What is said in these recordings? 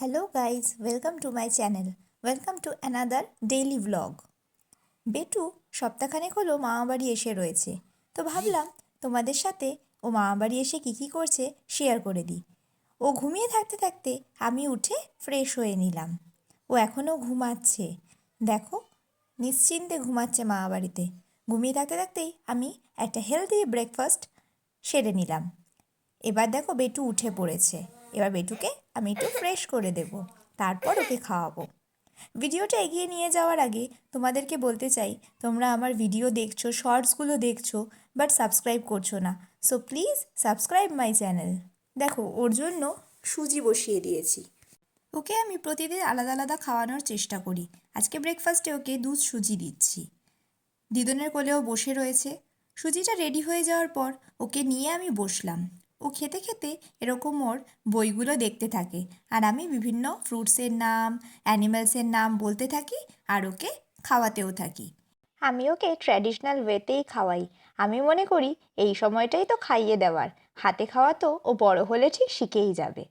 Hello guys welcome to my channel welcome to another daily vlog বেটু সপ্তাহখানেক হলো মামাবাড়ি এসে রয়েছে। তো ভাবলাম তোমাদের সাথে ও মামাবাড়ি এসে কী কী করছে শেয়ার করে দিই। ও ঘুমিয়ে থাকতে থাকতে আমি উঠে ফ্রেশ হয়ে নিলাম। ও এখনও ঘুমাচ্ছে। দেখো, নিশ্চিন্তে ঘুমাচ্ছে মামাবাড়িতে। ঘুমিয়ে থাকতে থাকতেই আমি একটা হেলদি ব্রেকফাস্ট সেরে নিলাম। এবার দেখো বেটু উঠে পড়েছে। এবার বেটুকে আমি একটু ফ্রেশ করে দেব, তারপর ওকে খাওয়াবো। ভিডিওটা এগিয়ে নিয়ে যাওয়ার আগে তোমাদেরকে বলতে চাই, তোমরা আমার ভিডিও দেখছ শর্টসগুলো দেখছ বাট সাবস্ক্রাইব করছ না। So please subscribe my channel দেখো, ওর জন্য সুজি বসিয়ে দিয়েছি। ওকে আমি প্রতিদিন আলাদা আলাদা খাওয়ানোর চেষ্টা করি। আজকে ব্রেকফাস্টে ওকে দুধ সুজি দিচ্ছি। দিদনের কোলেও বসে রয়েছে। সুজিটা রেডি হয়ে যাওয়ার পর ওকে নিয়ে আমি বসলাম। ও খেতে খেতে এরকম ওর বইগুলো দেখতে থাকে। আর আমি বিভিন্ন ফ্রুটসের নাম অ্যানিম্যালসের নাম বলতে থাকি আর ওকে খাওয়াতেও থাকি। আমি ওকে ট্র্যাডিশনাল ওয়েতেই খাওয়াই। আমি মনে করি এই সময়টাই তো খাইয়ে দেওয়ার। হাতে খাওয়া তো ও বড় হলে ঠিক শিখেই যাবে।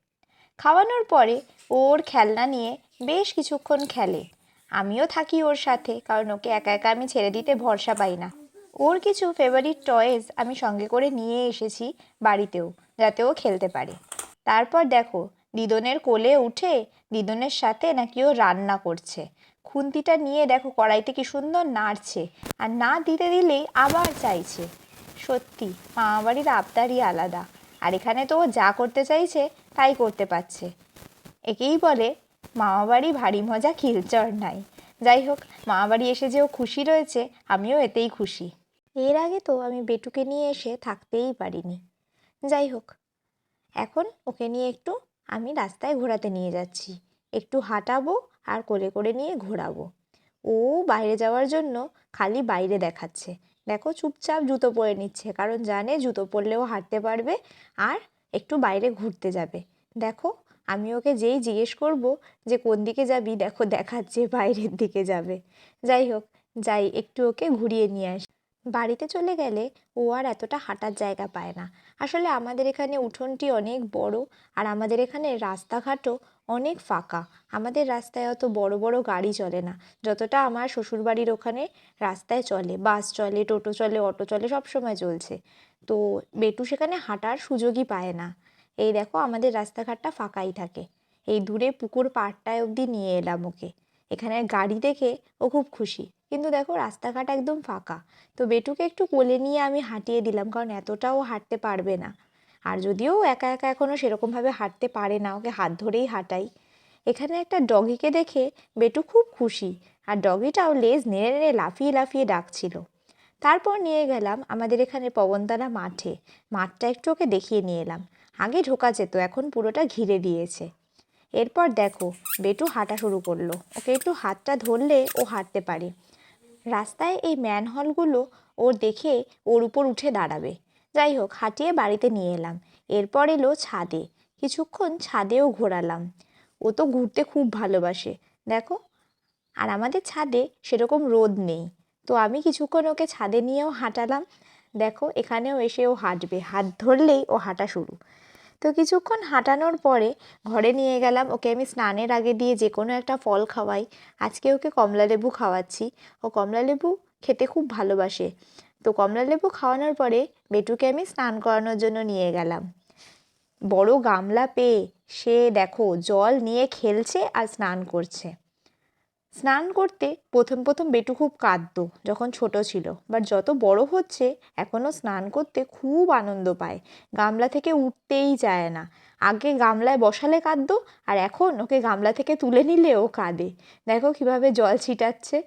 খাওয়ানোর পরে ওর খেলনা নিয়ে বেশ কিছুক্ষণ খেলে। আমিও থাকি ওর সাথে, কারণ ওকে একা একা আমি ছেড়ে দিতে ভরসা পাই না। ওর কিছু ফেভারিট টয়েস আমি সঙ্গে করে নিয়ে এসেছি বাড়িতেও, যাতে ও খেলতে পারে। তারপর দেখো, দিদনের কোলে উঠে দিদনের সাথে নাকি ও রান্না করছে। খুন্তিটা নিয়ে দেখো কড়াইতে কি সুন্দর নাড়ছে। আর না দিতে দিলেই আবার চাইছে। সত্যি মামাবাড়ির আবদারই আলাদা। আর এখানে তো ও যা করতে চাইছে, তাই করতে পারছে। একেই বলে মামাবাড়ি ভারী মজা খিলচর নাই। যাই হোক মামাবাড়ি এসে যে ও খুশি রয়েছে, আমিও এতেই খুশি। এর আগে তো আমি বেটুকে নিয়ে এসে থাকতেই পারিনি। যাই হোক, এখন ওকে নিয়ে একটু আমি রাস্তায় ঘোরাতে নিয়ে যাচ্ছি। একটু হাঁটাবো আর কোলে করে নিয়ে ঘোরাবো। ও বাইরে যাওয়ার জন্য খালি বাইরে দেখাচ্ছে। দেখো চুপচাপ জুতো পরে নিচ্ছে, কারণ জানে জুতো পরলেও হাঁটতে পারবে আর একটু বাইরে ঘুরতে যাবে। দেখো, আমি ওকে যেই জিজ্ঞেস করব যে কোন দিকে যাবি, দেখো দেখাচ্ছে বাইরের দিকে যাবে। যাই হোক, যাই, একটু ওকে ঘুরিয়ে নিয়ে আসি। বাড়িতে চলে গেলে ও আর এতটা হাঁটার জায়গা পায় না। আসলে আমাদের এখানে উঠোনটি অনেক বড় আর আমাদের এখানে রাস্তাঘাটও অনেক ফাঁকা। আমাদের রাস্তায় অত বড় বড় গাড়ি চলে না। যতটা আমার শ্বশুরবাড়ির ওখানে রাস্তায় চলে, বাস চলে, টোটো চলে, অটো চলে, সব সময় চলছে। তো বেটু সেখানে হাঁটার সুযোগই পায় না। এই দেখো আমাদের রাস্তাঘাটটা ফাঁকাই থাকে। এই দূরে পুকুর পাড়টায় অবধি নিয়ে এলাম ওকে। এখানে গাড়ি দেখে ও খুব খুশি। কিন্তু দেখো রাস্তাঘাট একদম ফাঁকা। তো বেটুকে একটু কোলে নিয়ে আমি হাঁটিয়ে দিলাম, কারণ এতটাও হাঁটতে পারবে না। আর যদিও একা একা এখনও সেরকমভাবে হাঁটতে পারে না, ওকে হাত ধরেই হাঁটাই। এখানে একটা ডগিকে দেখে বেটু খুব খুশি, আর ডগিটাও লেজ নেড়ে নেড়ে লাফিয়ে লাফিয়ে ডাকছিল। তারপর নিয়ে গেলাম আমাদের এখানে পবনতারা মাঠে। মাঠটা একটু ওকে দেখিয়ে নিয়ে এলাম। আগে ঢোকা যেত, এখন পুরোটা ঘিরে দিয়েছে। এরপর দেখো, বেটু হাঁটা শুরু করল। ওকে একটু হাতটা ধরলে ও হাঁটতে পারে। রাস্তায় এই ম্যানহলগুলো ওর দেখে ওর উপর উঠে দাঁড়াবে। যাই হোক হাঁটিয়ে বাড়িতে নিয়ে এলাম। এরপর এলো ছাদে। কিছুক্ষণ ছাদেও ঘোরালাম। ও তো ঘুরতে খুব ভালোবাসে। দেখো, আর আমাদের ছাদে সেরকম রোদ নেই। তো আমি কিছুক্ষণ ওকে ছাদে নিয়েও হাঁটালাম। দেখো, এখানেও এসে ও হাঁটবে। হাত ধরলেই ও হাঁটা শুরু। তো কিছুক্ষণ হাঁটানোর পরে ঘরে নিয়ে গেলাম, ওকে আমি স্নানের আগে দিয়ে যে কোনো একটা ফল খাওয়াই। আজকে ওকে কমলালেবু খাওয়াচ্ছি। ও কমলালেবু খেতে খুব ভালোবাসে। তো কমলালেবু খাওয়ানোর পরে বেটুকে আমি স্নান করানোর জন্য নিয়ে গেলাম। বড় গামলা পেয়ে সে দেখো জল নিয়ে খেলছে আর স্নান করছে। স্নান করতে প্রথম প্রথম বেটু খুব কাঁদতো যখন ছোট ছিল। বাট যত বড় হচ্ছে এখনও স্নান করতে খুব আনন্দ পায়। গামলা থেকে উঠতেই চায় না। আগে গামলায় বসালে কাঁদতো, আর এখন ওকে গামলা থেকে তুলে নিলে ও কাঁদে। দেখো কীভাবে জল ছিটাচ্ছে।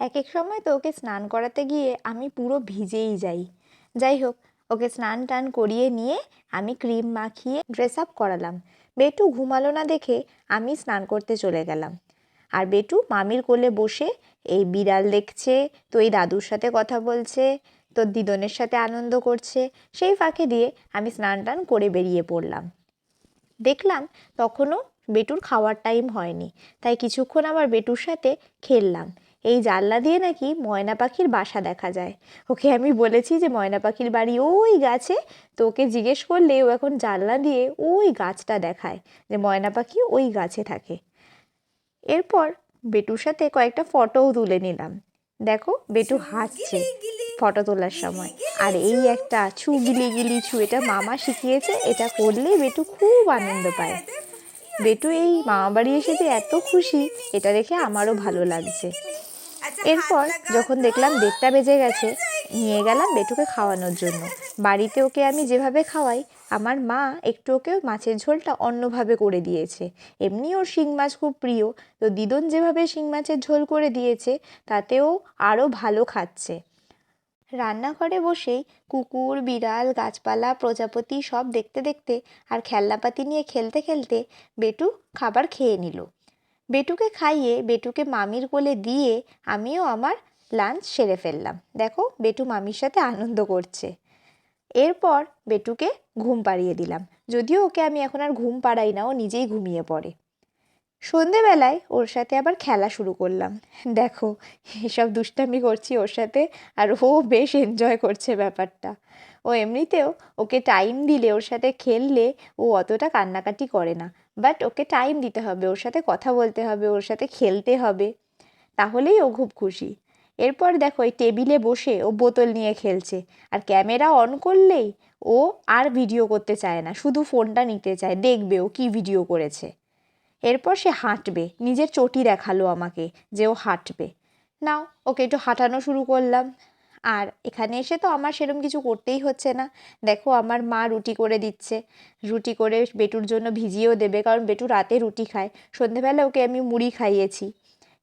এক এক সময় তো ওকে স্নান করাতে গিয়ে আমি পুরো ভিজেই যাই। যাই হোক, ওকে স্নান টান করিয়ে নিয়ে আমি ক্রিম মাখিয়ে ড্রেস আপ করালাম। বেটু ঘুমালো না দেখে আমি স্নান করতে চলে গেলাম। আর বেটু মামির কোলে বসে এই বিড়াল দেখছে, তো এই দাদুর সাথে কথা বলছে, তো দিদনের সাথে আনন্দ করছে। সেই ফাঁকে দিয়ে আমি স্নান টান করে বেরিয়ে পড়লাম। দেখলাম তখনও বেটুর খাওয়ার টাইম হয়নি, তাই কিছুক্ষণ আবার বেটুর সাথে খেললাম। এই জানলা দিয়ে নাকি ময়না পাখির বাসা দেখা যায়। ওকে আমি বলেছি যে, ময়না পাখির বাড়ি ওই গাছে? তো ওকে জিজ্ঞেস করলে ও এখন জানলা দিয়ে ওই গাছটা দেখায় যে, ময়না পাখি ওই গাছে থাকে। এরপর বেটুর সাথে কয়েকটা ফটোও তুলে নিলাম। দেখো বেটু হাসছে ফটো তোলার সময়। আর এই একটা ছু গিলি গিলি ছু এটা মামা শিখিয়েছে এটা করলে বেটু খুব আনন্দ পায়। বেটু এই মামা বাড়ি এসে যে এত খুশি এটা দেখে আমারও ভালো লাগছে। এরপর যখন দেখলাম দেড়টা বেজে গেছে নিয়ে গেলাম বেটুকে খাওয়ানোর জন্য। বাড়িতে ওকে আমি যেভাবে খাওয়াই, আমার মা একটু ওকে মাছের ঝোলটা অন্যভাবে করে দিয়েছে। এমনি ওর শিং মাছ খুব প্রিয়। তো দিদন যেভাবে শিং মাছের ঝোল করে দিয়েছে, তাতেও আরও ভালো খাচ্ছে। রান্নাঘরে বসেই কুকুর, বিড়াল, গাছপালা, প্রজাপতি সব দেখতে দেখতে আর খেলনাপাতি নিয়ে খেলতে খেলতে বেটু খাবার খেয়ে নিল। বেটুকে খাইয়ে বেটুকে মামির কোলে দিয়ে আমিও আমার লাঞ্চ সেরে ফেললাম। দেখো, বেটু মামির সাথে আনন্দ করছে। এরপর বেটুকে ঘুম পাড়িয়ে দিলাম। যদিও ওকে আমি এখন আর ঘুম পাড়াই না, ও নিজেই ঘুমিয়ে পড়ে। সন্ধেবেলায় ওর সাথে আবার খেলা শুরু করলাম। দেখো, এসব দুষ্টামি করছি ওর সাথে, আর ও বেশ এনজয় করছে ব্যাপারটা। ও এমনিতেও ওকে টাইম দিলে, ওর সাথে খেললে ও অতটা কান্নাকাটি করে না। বাট ওকে টাইম দিতে হবে, ওর সাথে কথা বলতে হবে, ওর সাথে খেলতে হবে। তাহলেই ও খুব খুশি। এরপর দেখো এই টেবিলে বসে ও বোতল নিয়ে খেলছে। আর ক্যামেরা অন করলেই ও আর ভিডিও করতে চায় না, শুধু ফোনটা নিতে চায়, দেখবে ও কী ভিডিও করেছে। এরপর সে হাঁটবে, নিজের চটি দেখাল আমাকে যে ও হাঁটবে। নাও, ওকে একটু হাঁটানো শুরু করলাম। আর এখানে এসে তো আমার সেরকম কিছু করতেই হচ্ছে না। দেখো আমার মা রুটি করে দিচ্ছে। রুটি করে বেটুর জন্য ভিজিয়েও দেবে, কারণ বেটু রাতে রুটি খায়। সন্ধেবেলা ওকে আমি মুড়ি খাইয়েছি।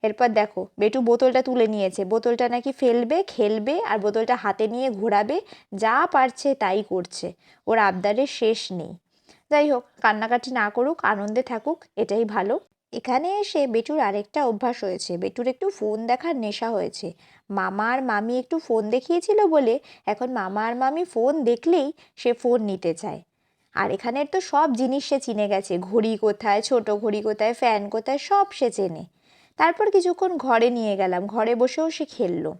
এরপর দেখো, বেটু বোতলটা তুলে নিয়েছে। বোতলটা নাকি ফেলবে, খেলবে আর বোতলটা হাতে নিয়ে ঘোরাবে, যা পারছে তাই করছে। ওর আবদারের শেষ নেই। যাই হোক, কান্নাকাটি না করুক, আনন্দে থাকুক, এটাই ভালো। এখানে এসে বেটুর আরেকটা অভ্যাস হয়েছে। বেটুর একটু ফোন দেখার নেশা হয়েছে। মামা আর মামি একটু ফোন দেখিয়েছিল বলে এখন মামা আর মামি ফোন দেখলেই সে ফোন নিতে চায়। আর এখানের তো সব জিনিস সে চিনে গেছে। ঘড়ি কোথায়, ছোট ঘড়ি কোথায়, ফ্যান কোথায়, সব সে চেনে। তারপর কিছুক্ষণ ঘরে নিয়ে গেলাম। ঘরে বসেও সে খেললো।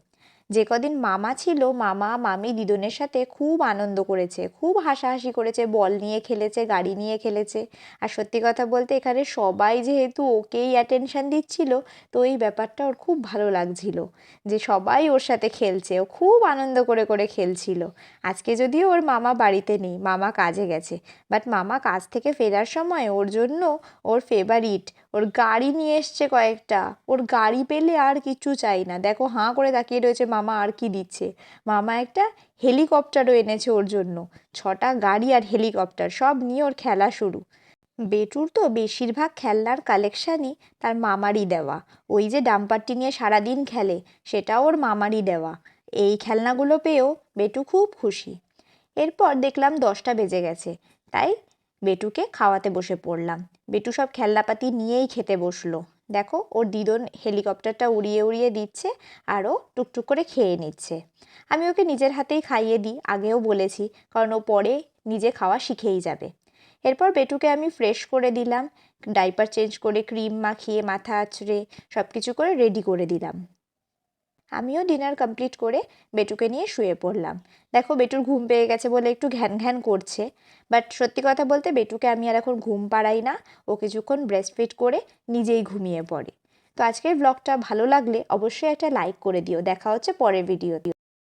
যে কদিন মামা ছিল, মামা, মামি দিদনের সাথে খুব আনন্দ করেছে, খুব হাসাহাসি করেছে, বল নিয়ে খেলেছে, গাড়ি নিয়ে খেলেছে। আর সত্যি কথা বলতে এখানে সবাই যেহেতু ওকেই অ্যাটেনশান দিচ্ছিল, তো এই ব্যাপারটা ওর খুব ভালো লাগছিল। যে সবাই ওর সাথে খেলছে, ও খুব আনন্দ করে করে খেলছিল। আজকে যদিও ওর মামা বাড়িতে নেই, মামা কাজে গেছে বাট মামা কাজ থেকে ফেরার সময় ওর জন্য ওর ফেভারিট ওর গাড়ি নিয়ে এসছে কয়েকটা, ওর গাড়ি পেলে আর কিচ্ছু চাই না। দেখো হাঁ করে তাকিয়ে রয়েছে মামা আর কি দিচ্ছে? মামা একটা হেলিকপ্টারও এনেছে ওর জন্য। ছটা গাড়ি আর হেলিকপ্টার, সব নিয়ে ওর খেলা শুরু। বেটুর তো বেশিরভাগ খেলনার কালেকশানই তার মামারই দেওয়া। ওই যে ডাম্পারটি নিয়ে সারাদিন খেলে সেটা ওর মামারই দেওয়া। এই খেলনাগুলো পেয়েও বেটু খুব খুশি। এরপর দেখলাম দশটা বেজে গেছে। তাই বেটুকে খাওয়াতে বসে পড়লাম। বেটু সব খেলনাপাতি নিয়েই খেতে বসল। দেখো, ও দিদন হেলিকপ্টারটা উড়িয়ে উড়িয়ে দিচ্ছে আর ও টুকটুক করে খেয়ে নিচ্ছে। আমি ওকে নিজের হাতেই খাইয়ে দিই, আগেও বলেছি, কারণ ও পরে নিজে খাওয়া শিখেই যাবে। এরপর বেটুকে আমি ফ্রেশ করে দিলাম, ডাইপার চেঞ্জ করে ক্রিম মাখিয়ে, মাথা আঁচড়ে সব কিছু করে রেডি করে দিলাম। আমিও ডিনার কমপ্লিট করে বেটুকে নিয়ে শুয়ে পড়লাম। দেখো বেটুর ঘুম পেয়ে গেছে বলে একটু ঘ্যান ঘ্যান করছে। বাট সত্যি কথা বলতে বেটুকে আমি আর এখন ঘুম পাড়াই না। ও কিছুক্ষণ ব্রেস্ট ফিট করে নিজেই ঘুমিয়ে পড়ে। তো আজকের ব্লগটা ভালো লাগলে অবশ্যই একটা লাইক করে দিও। দেখা হচ্ছে পরের ভিডিওতে